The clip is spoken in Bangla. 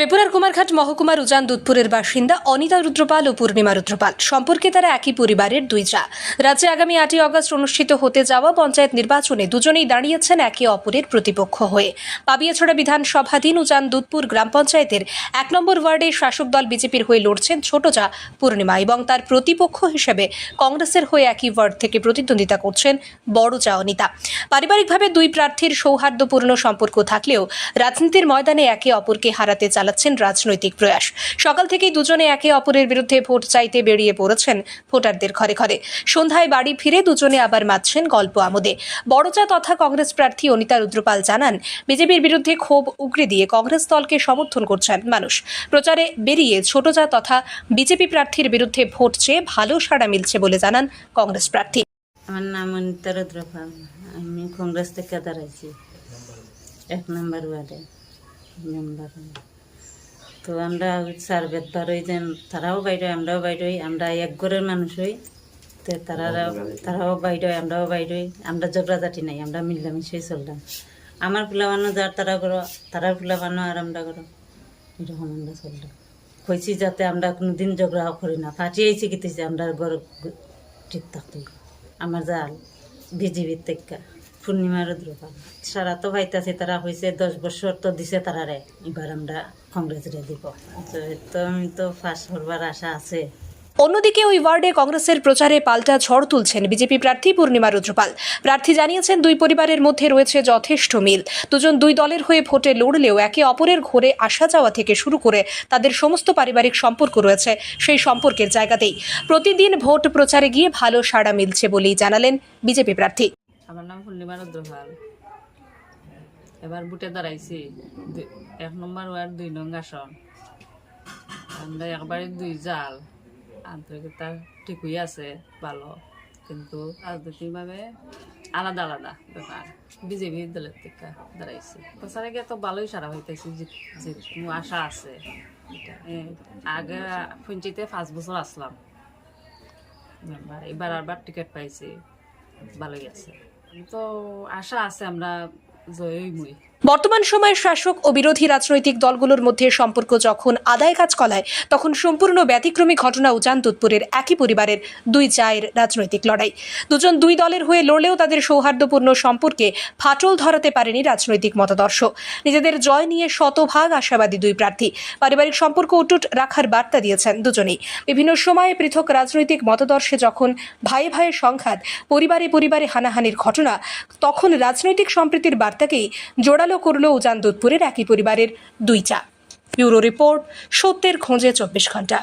ত্রিপুরার কুমারঘাট মহকুমার উজান দুধপুরের বাসিন্দা অনিতা রুদ্রপাল ও পূর্ণিমা রুদ্রপাল। সম্পর্কে তারা একই পরিবারের দুই চা রাজ্যে আগামী আটই আগস্ট অনুষ্ঠিত হতে যাওয়া পঞ্চায়েত নির্বাচনে দুজনেই দাঁড়িয়েছেন একে অপরের প্রতিপক্ষ হয়ে। পাবিয়াছড়া বিধানসভাধীন উজান দুধপুর গ্রাম পঞ্চায়েতের এক নম্বর ওয়ার্ডে শাসক দল বিজেপির হয়ে লড়ছেন ছোট চা পূর্ণিমা এবং তার প্রতিপক্ষ হিসেবে কংগ্রেসের হয়ে একই ওয়ার্ড থেকে প্রতিদ্বন্দ্বিতা করছেন বড় চা অনিতা। পারিবারিকভাবে দুই প্রার্থীর সৌহার্দ্যপূর্ণ সম্পর্ক থাকলেও রাজনীতির ময়দানে একে অপরকে হারাতে চালাচ্ছেন রাজনৈতিক প্রয়াস। সকাল থেকেই দুজনে একে অপরের বিরুদ্ধে ভোট চাইতে বেরিয়ে পড়েছেন ভোটারদের ঘরে ঘরে। সন্ধ্যায় বাড়ি ফিরে দুজনে আবার মাতছেন গল্প আমোদে। বড়চা তথা কংগ্রেস প্রার্থী অনিতা রুদ্রপাল জানান, বিজেপির বিরুদ্ধে ক্ষোভ উগরে দিয়ে কংগ্রেস দলকে সমর্থন করছেন মানুষ। প্রচারে বেরিয়ে ছোট চা তথা বিজেপি প্রার্থীর বিরুদ্ধে ভোট চেয়ে ভালো সাড়া মিলছে বলে জানান কংগ্রেস প্রার্থী। আমার নাম অনিতা রুদ্রপাল। আমি কংগ্রেস থেকে দাঁড়াইছি। এক নম্বর ওয়ার্ডে। মেম্বার তো আমরা সার্ভেত বার হই যেন তারাও বাইরে আমরাও বাইরে হই। আমরা এক ঘরের মানুষ হই তো তারা তারাও বাইরে হয়, আমরাও বাইরে হই। আমরা ঝগড়াঝাটি নাই আমরা মিলামিশাই চললাম। আমার ফুলা বানো যার তারা করো তারার ফুলা বানো আর আমরা করো। এরকম আমরা চললাম। কইছি যাতে আমরা কোনোদিন ঝগড়া করি না। ফাটিয়েছি কিতেছি আমরা ঘর ঠিক থাকতে আমার জাল বিজেপির থেকে পূর্ণিমা রুদ্রপাল সারা তো ভাইতাছে তারা হয়েছে দশ বছর তো দিছে তারারে। এবার আমরা কংগ্রেসরে দিব তো তো আমি তো ফার্স্ট হবার আশা আছে। অন্যদিকে ওই ওয়ার্ডে কংগ্রেসের প্রচারে পাল্টা ঝড় তুলছেন বিজেপি প্রার্থী পূর্ণিমা রুদ্রপাল। প্রার্থী জানিয়েছেন দুই পরিবারের মধ্যে রয়েছে যথেষ্ট মিল। দুজন দুই দলের হয়ে ভোটে লড়লেও একে অপরের ঘরে আসা যাওয়া থেকে শুরু করে তাদের সমস্ত পারিবারিক সম্পর্ক রয়েছে সেই সম্পর্কের জায়গাতেই। প্রতিদিন ভোট প্রচারে গিয়ে ভালো সাড়া মিলছে বলেই জানালেন বিজেপি প্রার্থী। আমার নাম পূর্ণিমা রুদ্রপাল। এবার বুটে দাঁড়াইছি। এক নম্বর ওয়ার্ড দুই নং আসন। আমরা একবারে দুই জাল। আন্তরিকতা ঠিকই আছে, ভালো। কিন্তু রাজনৈতিকভাবে আলাদা আলাদা ব্যাপার। বিজেপি দলের থেকে দাঁড়াইছি। প্রচারে গিয়ে তো ভালোই সারা হইতেছি, যে আশা আছে। আগে পঞ্চায়েতে পাঁচ বছর আসলাম। এবার আবার টিকিট পাইছি। ভালোই আছে। তো আশা আছে, আমরা Usei. বর্তমান সময়ে শাসক ও বিরোধী রাজনৈতিক দলগুলোর মধ্যে সম্পর্ক যখন আদায় কাজ কলায়, তখন সম্পূর্ণ ব্যতিক্রমী ঘটনা উজান দুধপুরের একই পরিবারের দুই চায়ের রাজনৈতিক লড়াই। দুজন দুই দলের হয়ে লড়লেও তাদের সৌহার্দ্যপূর্ণ সম্পর্কে ফাটল ধরাতে পারেনি রাজনৈতিক মতাদর্শ। নিজেদের জয় নিয়ে শতভাগ আশাবাদী দুই প্রার্থী। পারিবারিক সম্পর্ক অটুট রাখার বার্তা দিয়েছেন দুজনেই। বিভিন্ন সময়ে পৃথক রাজনৈতিক মতাদর্শে যখন ভাইয়ে ভাইয়ের সংঘাত, পরিবারে পরিবারে হানাহানির ঘটনা, তখন রাজনৈতিক সম্প্রীতির বার্তাকেই জোরালো করল উজান দুধপুরের একই পরিবারের দুই চা। ব্যুরো রিপোর্ট সত্যের খোঁজে চব্বিশ ঘণ্টা।